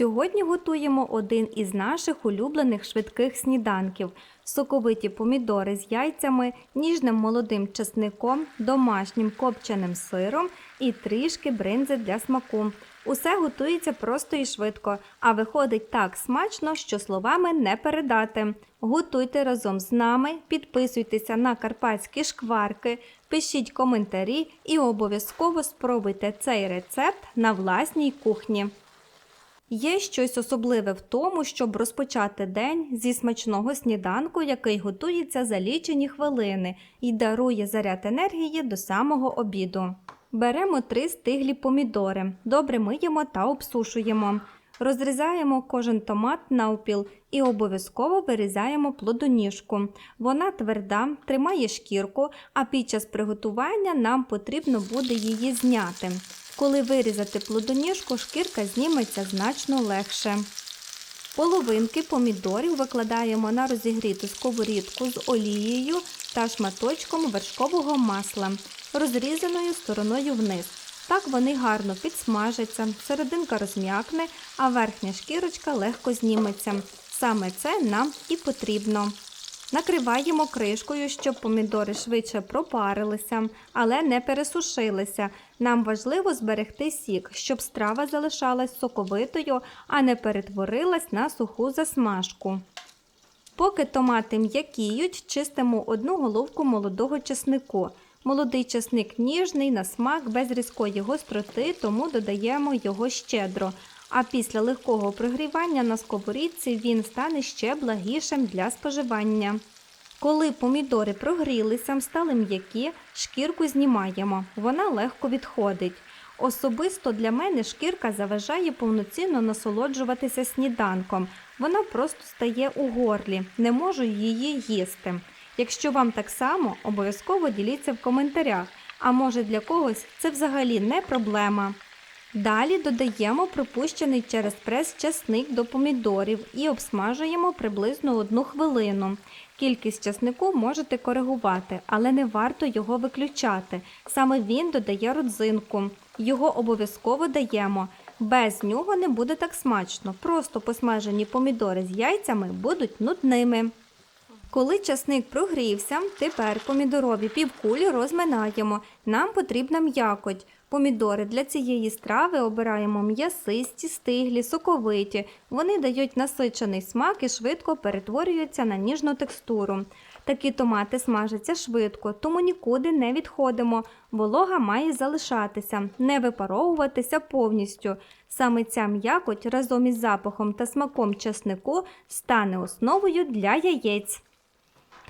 Сьогодні готуємо один із наших улюблених швидких сніданків: соковиті помідори з яйцями, ніжним молодим чесником, домашнім копченим сиром і трішки бринзи для смаку. Усе готується просто і швидко, а виходить так смачно, що словами не передати. Готуйте разом з нами, підписуйтеся на карпатські шкварки, пишіть коментарі і обов'язково спробуйте цей рецепт на власній кухні. Є щось особливе в тому, щоб розпочати день зі смачного сніданку, який готується за лічені хвилини і дарує заряд енергії до самого обіду. Беремо три стиглі помідори, добре миємо та обсушуємо. Розрізаємо кожен томат навпіл і обов'язково вирізаємо плодоніжку. Вона тверда, тримає шкірку, а під час приготування нам потрібно буде її зняти. Коли вирізати плодоніжку, шкірка зніметься значно легше. Половинки помідорів викладаємо на розігріту сковорідку з олією та шматочком вершкового масла, розрізаною стороною вниз. Так вони гарно підсмажаться, серединка розм'якне, а верхня шкірочка легко зніметься. Саме це нам і потрібно. Накриваємо кришкою, щоб помідори швидше пропарилися, але не пересушилися. Нам важливо зберегти сік, щоб страва залишалась соковитою, а не перетворилась на суху засмажку. Поки томати м'якіють, чистимо одну головку молодого чеснику. Молодий чесник ніжний на смак без різкої гостроти, тому додаємо його щедро. А після легкого прогрівання на сковорідці він стане ще благішим для споживання. Коли помідори прогрілися, стали м'які, шкірку знімаємо, вона легко відходить. Особисто для мене шкірка заважає повноцінно насолоджуватися сніданком. Вона просто стає у горлі, не можу її їсти. Якщо вам так само, обов'язково діліться в коментарях, а може для когось це взагалі не проблема. Далі додаємо пропущений через прес часник до помідорів і обсмажуємо приблизно одну хвилину. Кількість часнику можете коригувати, але не варто його виключати. Саме він додає родзинку. Його обов'язково даємо. Без нього не буде так смачно. Просто посмажені помідори з яйцями будуть нудними. Коли часник прогрівся, тепер помідорові півкулі розминаємо. Нам потрібна м'якоть. Помідори для цієї страви обираємо м'ясисті, стиглі, соковиті. Вони дають насичений смак і швидко перетворюються на ніжну текстуру. Такі томати смажаться швидко, тому нікуди не відходимо. Волога має залишатися, не випаровуватися повністю. Саме ця м'якоть разом із запахом та смаком часнику стане основою для яєць.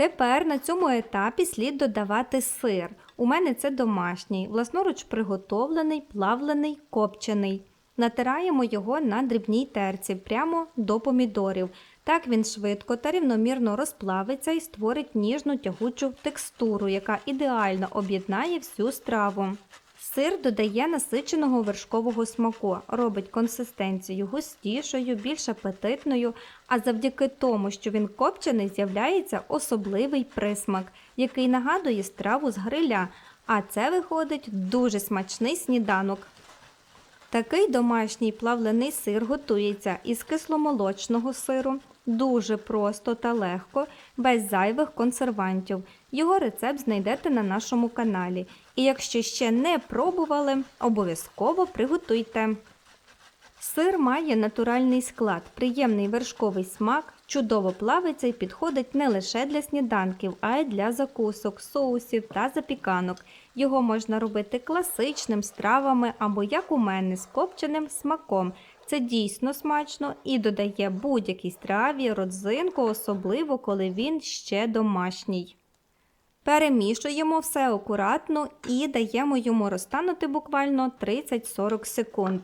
Тепер на цьому етапі слід додавати сир. У мене це домашній, власноруч приготовлений, плавлений, копчений. Натираємо його на дрібній терці прямо до помідорів. Так він швидко та рівномірно розплавиться і створить ніжну тягучу текстуру, яка ідеально об'єднає всю страву. Сир додає насиченого вершкового смаку, робить консистенцію густішою, більш апетитною, а завдяки тому, що він копчений, з'являється особливий присмак, який нагадує страву з гриля, а це виходить дуже смачний сніданок. Такий домашній плавлений сир готується із кисломолочного сиру. Дуже просто та легко, без зайвих консервантів. Його рецепт знайдете на нашому каналі. І якщо ще не пробували, обов'язково приготуйте. Сир має натуральний склад, приємний вершковий смак, чудово плавиться і підходить не лише для сніданків, а й для закусок, соусів та запіканок. Його можна робити класичним стравами або, як у мене, з копченим смаком. Це дійсно смачно і додає будь-якій страві родзинку, особливо коли він ще домашній. Перемішуємо все акуратно і даємо йому розтанути буквально 30-40 секунд.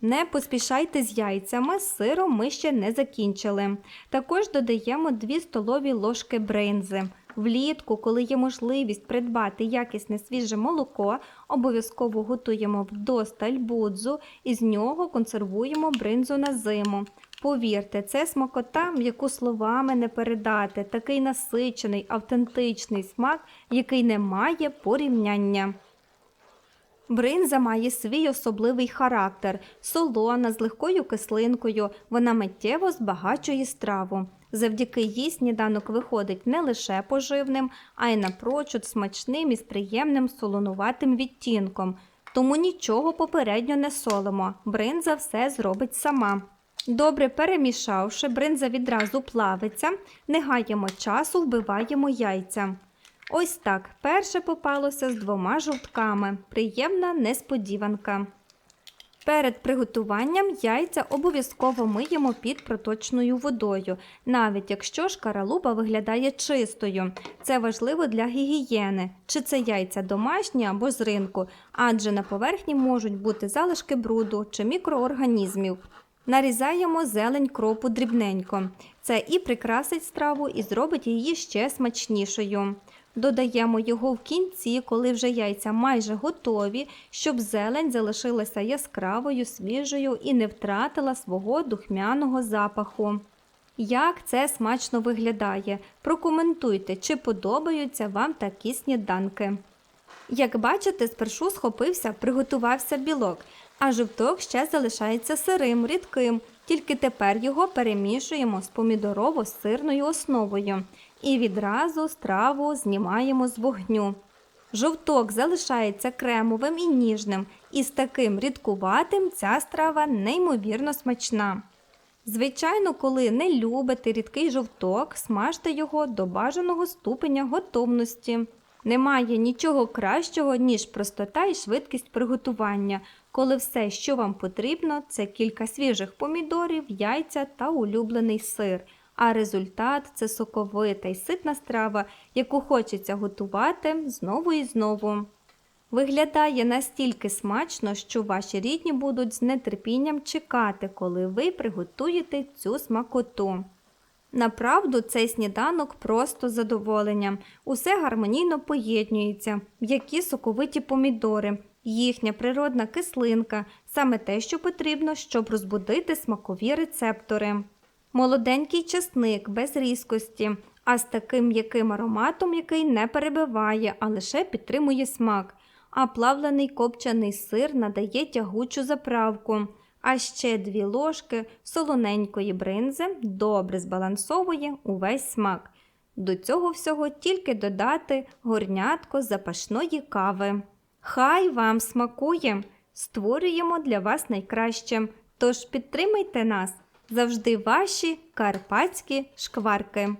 Не поспішайте з яйцями, з сиром ми ще не закінчили. Також додаємо 2 столові ложки бринзи. Влітку, коли є можливість придбати якісне свіже молоко, обов'язково готуємо вдосталь будзу і з нього консервуємо бринзу на зиму. Повірте, це смакота, яку словами не передати, такий насичений, автентичний смак, який не має порівняння. Бринза має свій особливий характер, солона з легкою кислинкою, вона миттєво збагачує страву. Завдяки їй сніданок виходить не лише поживним, а й напрочуд смачним і з приємним солонуватим відтінком. Тому нічого попередньо не солимо, бринза все зробить сама. Добре перемішавши, бринза відразу плавиться, не гаємо часу, вбиваємо яйця. Ось так перше попалося з двома жовтками. Приємна несподіванка. Перед приготуванням яйця обов'язково миємо під проточною водою, навіть якщо шкаралупа виглядає чистою. Це важливо для гігієни, чи це яйця домашні або з ринку, адже на поверхні можуть бути залишки бруду чи мікроорганізмів. Нарізаємо зелень кропу дрібненько. Це і прикрасить страву, і зробить її ще смачнішою. Додаємо його в кінці, коли вже яйця майже готові, щоб зелень залишилася яскравою, свіжою і не втратила свого духмяного запаху. Як це смачно виглядає? Прокоментуйте, чи подобаються вам такі сніданки. Як бачите, спершу схопився, приготувався білок, а жовток ще залишається сирим, рідким, тільки тепер його перемішуємо з помідорово-сирною основою і відразу страву знімаємо з вогню. Жовток залишається кремовим і ніжним, і з таким рідкуватим ця страва неймовірно смачна. Звичайно, коли не любите рідкий жовток, смажте його до бажаного ступеня готовності. Немає нічого кращого, ніж простота і швидкість приготування, коли все, що вам потрібно, це кілька свіжих помідорів, яйця та улюблений сир. А результат це соковита й ситна страва, яку хочеться готувати знову і знову. Виглядає настільки смачно, що ваші рідні будуть з нетерпінням чекати, коли ви приготуєте цю смакоту. Направду, цей сніданок просто задоволенням. Усе гармонійно поєднюється, які соковиті помідори, їхня природна кислинка, саме те, що потрібно, щоб розбудити смакові рецептори. Молоденький часник без різкості, а з таким м'яким ароматом, який не перебиває, а лише підтримує смак. А плавлений копчений сир надає тягучу заправку. А ще дві ложки солоненької бринзи добре збалансовує увесь смак. До цього всього тільки додати горнятко запашної кави. Хай вам смакує! Створюємо для вас найкраще. Тож підтримайте нас! Завжди ваші карпатські шкварки.